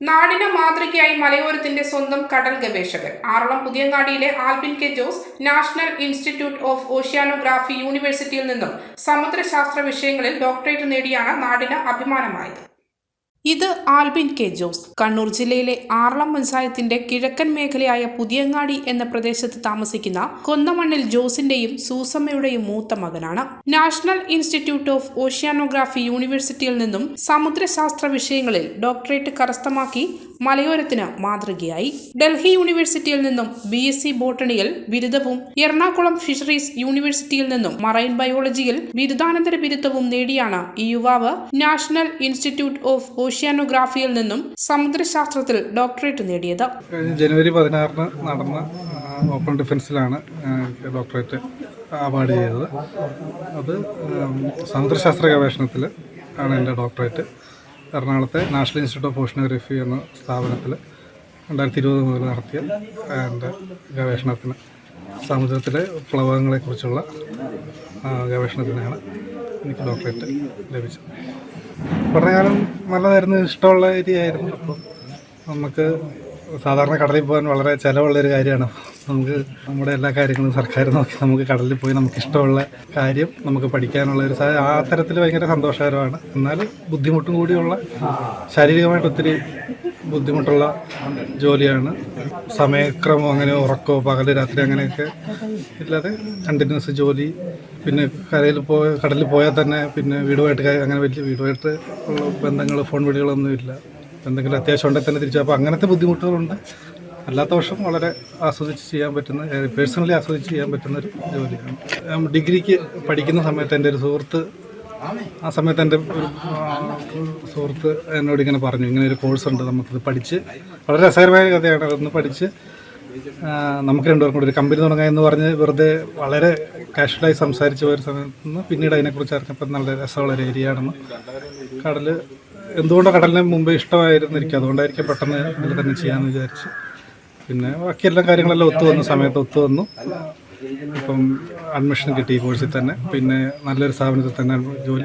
നാടിന് മാതൃകയായി മലയോരത്തിന്റെ സ്വന്തം കടൽ ഗവേഷകൻ. Aralam പുതിയങ്ങാടിയിലെ Albin K Jose national institute of oceanography യൂണിവേഴ്സിറ്റിയിൽ നിന്നും സമുദ്രശാസ്ത്ര വിഷയങ്ങളിൽ ഡോക്ടറേറ്റ് നേടിയാണ് നാടിന് അഭിമാനമായത്. ഇത് ആൽബിൻ കെ ജോസ്. കണ്ണൂർ ജില്ലയിലെ ആറളം പഞ്ചായത്തിന്റെ കിഴക്കൻ മേഖലയായ പുതിയങ്ങാടി എന്ന പ്രദേശത്ത് താമസിക്കുന്ന കൊന്നമണ്ണിൽ ജോസിന്റെയും സൂസമ്മയുടെയും മൂത്ത മകനാണ്. നാഷണൽ ഇൻസ്റ്റിറ്റ്യൂട്ട് ഓഫ് ഓഷ്യാനോഗ്രാഫി യൂണിവേഴ്സിറ്റിയിൽ നിന്നും സമുദ്രശാസ്ത്ര വിഷയങ്ങളിൽ ഡോക്ടറേറ്റ് കരസ്ഥമാക്കി മലയോരത്തിന് മാതൃകയായി. ഡൽഹി യൂണിവേഴ്സിറ്റിയിൽ നിന്നും ബി എസ് സി ബോട്ടണിയിൽ ബിരുദവും എറണാകുളം ഫിഷറീസ് യൂണിവേഴ്സിറ്റിയിൽ നിന്നും മറൈൻ ബയോളജിയിൽ ബിരുദാനന്തര ബിരുദവും നേടിയാണ് ഈ യുവാവ്. നാഷണൽ ഇൻസ്റ്റിറ്റ്യൂട്ട് ഓഫ് ഓഷ്യാനോഗ്രാഫിയിൽ നിന്നും സമുദ്രശാസ്ത്രത്തിൽ ഡോക്ടറേറ്റ് നേടിയത്. ജനുവരി പതിനാറിന് നടന്ന ഓപ്പൺ ഡിഫൻസിലാണ് ഡോക്ടറേറ്റ് അവാർഡ് ചെയ്തത്. അത് സമുദ്രശാസ്ത്ര ഗവേഷണത്തിൽ ആണ് എന്റെ ഡോക്ടറേറ്റ്. എറണാകുളത്തെ നാഷണൽ ഇൻസ്റ്റിറ്റ്യൂട്ട് ഓഫ് ഓഷനോഗ്രഫി എന്ന സ്ഥാപനത്തിൽ രണ്ടായിരത്തി ഇരുപത് മുതൽ നടത്തിയ എന്റെ ഗവേഷണത്തിന് സമുദ്രത്തിലെ പ്ലവകങ്ങളെക്കുറിച്ചുള്ള ഗവേഷണത്തിനാണ് എനിക്ക് ഡോക്ടറേറ്റ് ലഭിച്ചത്. പഠനകാലം നല്ലതായിരുന്നു ഇഷ്ടമുള്ള ഏരിയ ആയിരുന്നു അപ്പം നമുക്ക് സാധാരണ കടലിൽ പോകാൻ വളരെ ചിലവുള്ളൊരു കാര്യമാണ്. നമുക്ക് നമ്മുടെ എല്ലാ കാര്യങ്ങളും സർക്കാർ നോക്കി നമുക്ക് കടലിൽ പോയി നമുക്ക് ഇഷ്ടമുള്ള കാര്യം നമുക്ക് പഠിക്കാനുള്ള ഒരു ആ തരത്തിൽ ഭയങ്കര സന്തോഷകരമാണ്. എന്നാൽ ബുദ്ധിമുട്ടും കൂടിയുള്ള ശാരീരികമായിട്ട് ഒത്തിരി ബുദ്ധിമുട്ടുള്ള ജോലിയാണ്. സമയക്രമം അങ്ങനെ ഉറക്കോ പകൽ രാത്രി അങ്ങനെയൊക്കെ ഇല്ലാതെ കണ്ടിന്യൂസ് ജോലി. പിന്നെ കരയിൽ പോയ കടലിൽ പോയാൽ തന്നെ പിന്നെ വീടുമായിട്ട് അങ്ങനെ വലിയ വീടുമായിട്ട് ഉള്ള ബന്ധങ്ങൾ ഫോൺ വിളികളൊന്നും ഇല്ല. എന്തെങ്കിലും അത്യാവശ്യം ഉണ്ടെങ്കിൽ തന്നെ തിരിച്ചു അപ്പോൾ അങ്ങനത്തെ ബുദ്ധിമുട്ടുകളുണ്ട്. അല്ലാത്ത വർഷം വളരെ ആസ്വദിച്ച് ചെയ്യാൻ പറ്റുന്ന പേഴ്സണലി ആസ്വദിച്ച് ചെയ്യാൻ പറ്റുന്ന ഒരു ജോലിയാണ്. ഡിഗ്രിക്ക് പഠിക്കുന്ന സമയത്ത് എന്റെ ഒരു സുഹൃത്ത് ആ സമയത്ത് എന്റെ ഒരു സുഹൃത്ത് എന്നോട് ഇങ്ങനെ പറഞ്ഞു. ഇങ്ങനെ ഒരു കോഴ്സ് ഉണ്ട് നമുക്കിത് പഠിച്ച് വളരെ രസകരമായ കഥയാണ് അതൊന്ന് പഠിച്ച് നമുക്ക് രണ്ടുപേർക്കും കൂടി ഒരു കമ്പനി തുടങ്ങുക എന്ന് പറഞ്ഞ് വെറുതെ വളരെ കാഷ്വലായി സംസാരിച്ച് പോയൊരു സമയത്ത് നിന്ന് പിന്നീട് അതിനെക്കുറിച്ച് അറിഞ്ഞപ്പോൾ നല്ല രസമുള്ള ഒരു ഏരിയ ആണെന്ന്. കടൽ എന്തുകൊണ്ടോ കടലിന് മുമ്പ് ഇഷ്ടമായിരുന്നിരിക്കും അതുകൊണ്ടായിരിക്കും പെട്ടെന്ന് ഇതിൽ തന്നെ ചെയ്യാമെന്ന് വിചാരിച്ച്. പിന്നെ ബാക്കി എല്ലാ കാര്യങ്ങളെല്ലാം ഒത്തു വന്നു സമയത്ത് ഒത്തു വന്നു. ഇപ്പം അഡ്മിഷൻ കിട്ടി ഈ കോഴ്സിൽ തന്നെ. പിന്നെ നല്ലൊരു സ്ഥാപനത്തിൽ തന്നെ ജോലി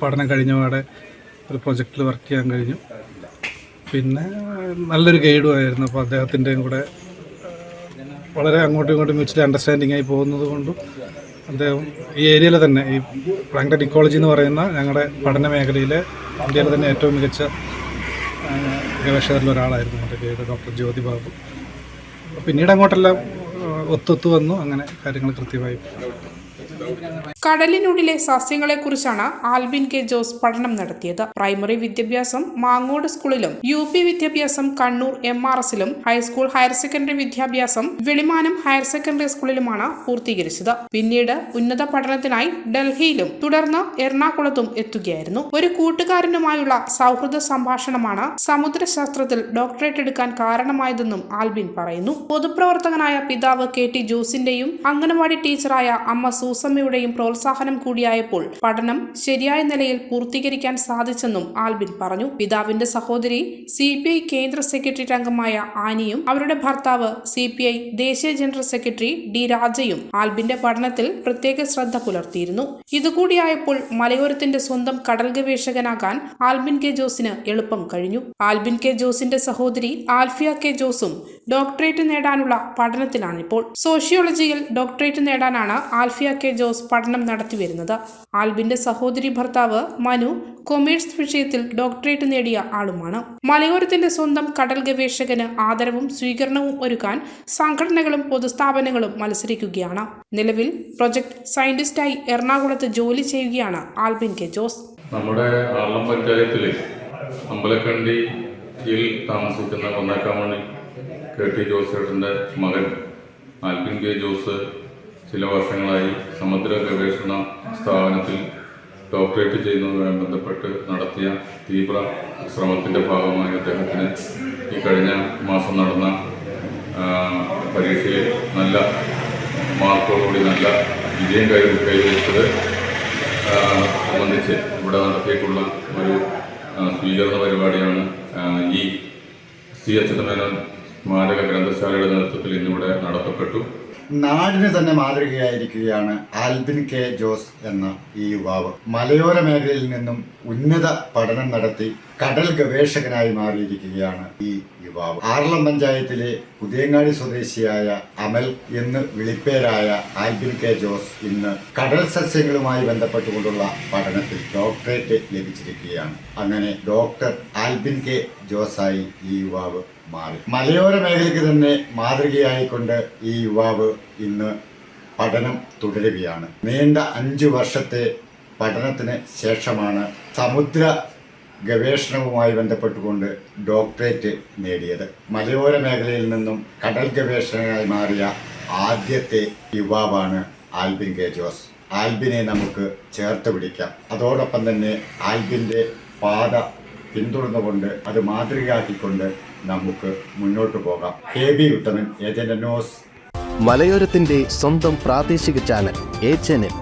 പഠനം കഴിഞ്ഞ പാടെ ഒരു പ്രൊജക്റ്റിൽ വർക്ക് ചെയ്യാൻ കഴിഞ്ഞു. പിന്നെ നല്ലൊരു ഗൈഡും ആയിരുന്നു. അപ്പോൾ അദ്ദേഹത്തിന്റെയും കൂടെ വളരെ അങ്ങോട്ടും ഇങ്ങോട്ടും മ്യൂച്വലി അണ്ടർസ്റ്റാൻഡിംഗ് ആയി പോകുന്നത് കൊണ്ടും അദ്ദേഹം ഈ ഏരിയയിൽ തന്നെ ഈ പ്ലാങ്ടൺ ഇക്കോളജി എന്ന് പറയുന്ന ഞങ്ങളുടെ പഠന മേഖലയിലെ ഇന്ത്യയിലെ തന്നെ ഏറ്റവും മികച്ച ഗവേഷകരിൽ ഒരാളായിരുന്നു എന്റെ ഗൈഡ് ഡോക്ടർ ജ്യോതി ബാബു. പിന്നീട് അങ്ങോട്ടെല്ലാം ഒത്തൊത്തു വന്നു. അങ്ങനെ കാര്യങ്ങൾ കൃത്യമായി. കടലിനുള്ളിലെ സസ്യങ്ങളെക്കുറിച്ചാണ് ആൽബിൻ കെ ജോസ് പഠനം നടത്തിയത്. പ്രൈമറി വിദ്യാഭ്യാസം മാങ്ങോട് സ്കൂളിലും യു പി വിദ്യാഭ്യാസം കണ്ണൂർ എം ആർ എസിലും ഹൈസ്കൂൾ ഹയർ സെക്കൻഡറി വിദ്യാഭ്യാസം വെളിമാനം ഹയർ സെക്കൻഡറി സ്കൂളിലുമാണ് പൂർത്തീകരിച്ചത്. പിന്നീട് ഉന്നത പഠനത്തിനായി ഡൽഹിയിലും തുടർന്ന് എറണാകുളത്തും എത്തുകയായിരുന്നു. ഒരു കൂട്ടുകാരനുമായുള്ള സൗഹൃദ സംഭാഷണമാണ് സമുദ്രശാസ്ത്രത്തിൽ ഡോക്ടറേറ്റ് എടുക്കാൻ കാരണമായതെന്നും ആൽബിൻ പറയുന്നു. പൊതുപ്രവർത്തകനായ പിതാവ് കെ ടി ജോസിന്റെയും അംഗനവാടി ടീച്ചറായ അമ്മ സൂസമ്മയുടെയും പ്രോത്സാഹനം കൂടിയായപ്പോൾ പഠനം ശരിയായ നിലയിൽ പൂർത്തീകരിക്കാൻ സാധിച്ചെന്നും ആൽബിൻ പറഞ്ഞു. പിതാവിന്റെ സഹോദരി സി കേന്ദ്ര സെക്രട്ടറി അംഗമായ ആനിയും അവരുടെ ഭർത്താവ് സി ദേശീയ ജനറൽ സെക്രട്ടറി ഡി രാജയും ആൽബിന്റെ പഠനത്തിൽ പ്രത്യേക ശ്രദ്ധ പുലർത്തിയിരുന്നു. ഇതുകൂടിയായപ്പോൾ മലയോരത്തിന്റെ സ്വന്തം കടൽ ഗവേഷകനാകാൻ ആൽബിൻ കെ ജോസിന് എളുപ്പം കഴിഞ്ഞു. ആൽബിൻ കെ ജോസിന്റെ സഹോദരി ആൽഫിയ കെ ജോസും ഡോക്ടറേറ്റ് നേടാനുള്ള പഠനത്തിലാണിപ്പോൾ സോഷ്യോളജിയിൽ ഡോക്ടറേറ്റ് നേടാനാണ് ആൽഫിയ കെ ജോസ് പഠനം നടത്തിവരുന്നത് ആൽബിന്റെ സഹോദരി ഭർത്താവ് മനു കൊമേഴ്സ് വിഷയത്തിൽ ഡോക്ടറേറ്റ് നേടിയ ആളുമാണ്. മലയോരത്തിന്റെ സ്വന്തം കടൽ ഗവേഷകന് ആദരവും സ്വീകരണവും ഒരുക്കാൻ സംഘടനകളും പൊതുസ്ഥാപനങ്ങളും മത്സരിക്കുകയാണ്. നിലവിൽ പ്രൊജക്ട് സയന്റിസ്റ്റായി എറണാകുളത്ത് ജോലി ചെയ്യുകയാണ് ആൽബിൻ കെ ജോസ്. നമ്മുടെ ആളം പഞ്ചായത്തിലെ അമ്പലക്കണ്ടിയിൽ താമസിക്കുന്ന ഒന്നേക്കാമണി കെ ടി ജോസേട്ടന്റെ മകൻ ആൽപിൻ കെ ജോസ് ചില വർഷങ്ങളായി സമുദ്ര ഗവേഷണ സ്ഥാപനത്തിൽ ഡോക്ടറേറ്റ് ചെയ്യുന്നതുമായി ബന്ധപ്പെട്ട് നടത്തിയ തീവ്ര ശ്രമത്തിന്റെ ഭാഗമായി അദ്ദേഹത്തിന് ഈ കഴിഞ്ഞ മാസം നടന്ന പരീക്ഷയിൽ നല്ല മാർക്കോടുകൂടി നല്ല വിജയം കൈ കൈവരിച്ചത് സംബന്ധിച്ച് ഇവിടെ നടത്തിയിട്ടുള്ള ഒരു സ്വീകരണ പരിപാടിയാണ് ഈ സി അച്യുതമേനോൻ സ്മാരക ഗ്രന്ഥശാലയുടെ നേതൃത്വത്തിൽ ഇന്നിവിടെ നടത്തപ്പെട്ടു. നാടിന് തന്നെ മാതൃകയായിരിക്കുകയാണ് ആൽബിൻ കെ ജോസ് എന്ന ഈ യുവാവ്. മലയോര മേഖലയിൽ നിന്നും ഉന്നത പഠനം നടത്തി കടൽ ഗവേഷകനായി മാറിയിരിക്കുകയാണ് ഈ യുവാവ്. ആറളം പഞ്ചായത്തിലെ പുതിയങ്ങാടി സ്വദേശിയായ അമൽ എന്ന് വിളിപ്പേരായ ആൽബിൻ കെ ജോസ് ഇന്ന് കടൽ സസ്യങ്ങളുമായി ബന്ധപ്പെട്ടുകൊണ്ടുള്ള പഠനത്തിൽ ഡോക്ടറേറ്റ് ലഭിച്ചിരിക്കുകയാണ്. അങ്ങനെ ഡോക്ടർ ആൽബിൻ കെ ജോസായി ഈ യുവാവ് മാറി. മലയോര മേഖലയ്ക്ക് തന്നെ മാതൃകയായിക്കൊണ്ട് ഈ യുവാവ് ഇന്ന് പഠനം തുടരുകയാണ്. നീണ്ട അഞ്ചു വർഷത്തെ പഠനത്തിന് ശേഷമാണ് സമുദ്ര ഗവേഷണവുമായി ബന്ധപ്പെട്ടുകൊണ്ട് ഡോക്ടറേറ്റ് നേടിയത്. മലയോര മേഖലയിൽ നിന്നും കടൽ ഗവേഷകനായി മാറിയ ആദ്യത്തെ യുവാവാണ് ആൽബിൻ കെ. ജോസ്. ആൽബിനെ നമുക്ക് ചേർത്ത് പിടിക്കാം. അതോടൊപ്പം തന്നെ ആൽബിന്റെ പാത പിന്തുടർന്നുകൊണ്ട് അത് മാതൃകയാക്കിക്കൊണ്ട് നമുക്ക് മുന്നോട്ട് പോകാം. K. B. Uthaman agent news. മലയോരത്തിന്റെ സ്വന്തം പ്രാദേശിക ചാനൽ എ ചാനൽ.